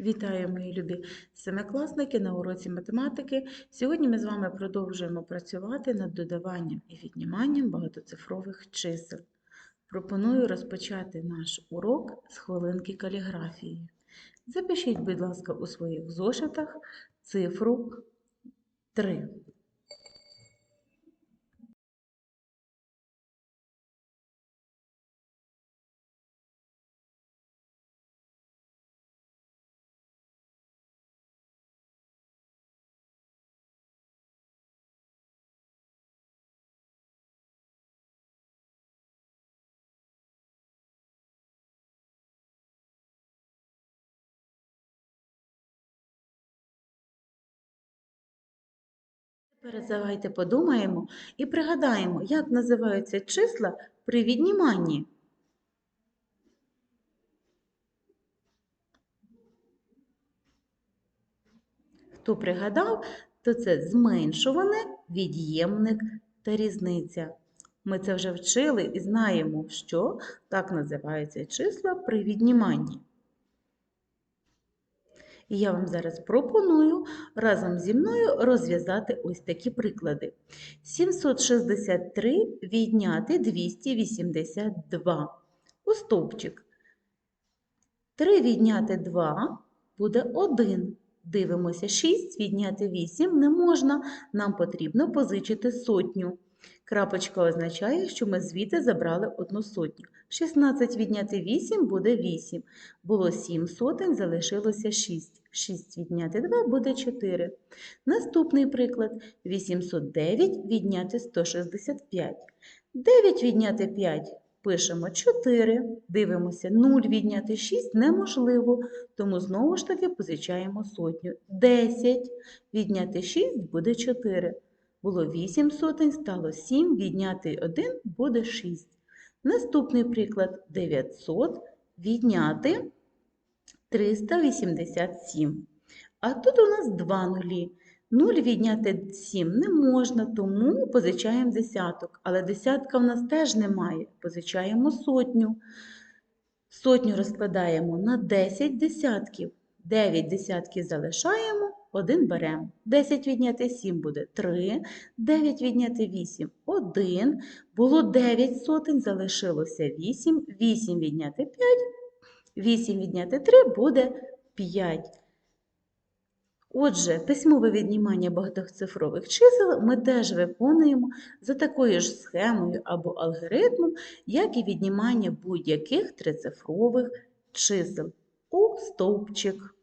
Вітаю, мої любі семикласники на уроці математики. Сьогодні ми з вами продовжуємо працювати над додаванням і відніманням багатоцифрових чисел. Пропоную розпочати наш урок з хвилинки каліграфії. Запишіть, будь ласка, у своїх зошитах цифру 3. Тепер давайте подумаємо і пригадаємо, як називаються числа при відніманні. Хто пригадав, то це зменшуване, від'ємник та різниця. Ми це вже вчили і знаємо, що так називаються числа при відніманні. І я вам зараз пропоную разом зі мною розв'язати ось такі приклади. 763 відняти 282 у стовпчик. 3 відняти 2 буде 1. Дивимося, 6 відняти 8 не можна, нам потрібно позичити сотню. Крапочка означає, що ми звідти забрали одну сотню. 16 відняти 8 буде 8. Було 7 сотень, залишилося 6. 6 відняти 2 буде 4. Наступний приклад. 809 відняти 165. 9 відняти 5 пишемо 4. Дивимося, 0 відняти 6 неможливо, тому знову ж таки позичаємо сотню. 10 відняти 6 буде 4. Було 8 сотень, стало 7, відняти 1 буде 6. Наступний приклад 900 відняти 387. А тут у нас 2 нулі. 0 відняти 7 не можна, тому позичаємо десяток. Але десятка в нас теж немає. Позичаємо сотню. Сотню розкладаємо на 10 десятків. 9 десятків залишаємо, 1 беремо. 10 відняти 7 буде 3, 9 відняти 8 1. Було 9 сотень, залишилося 8, 8 відняти 5, 8 відняти 3 буде 5. Отже, письмове віднімання багатоцифрових чисел ми теж виконуємо за такою ж схемою або алгоритмом, як і віднімання будь-яких трицифрових чисел у стовпчик.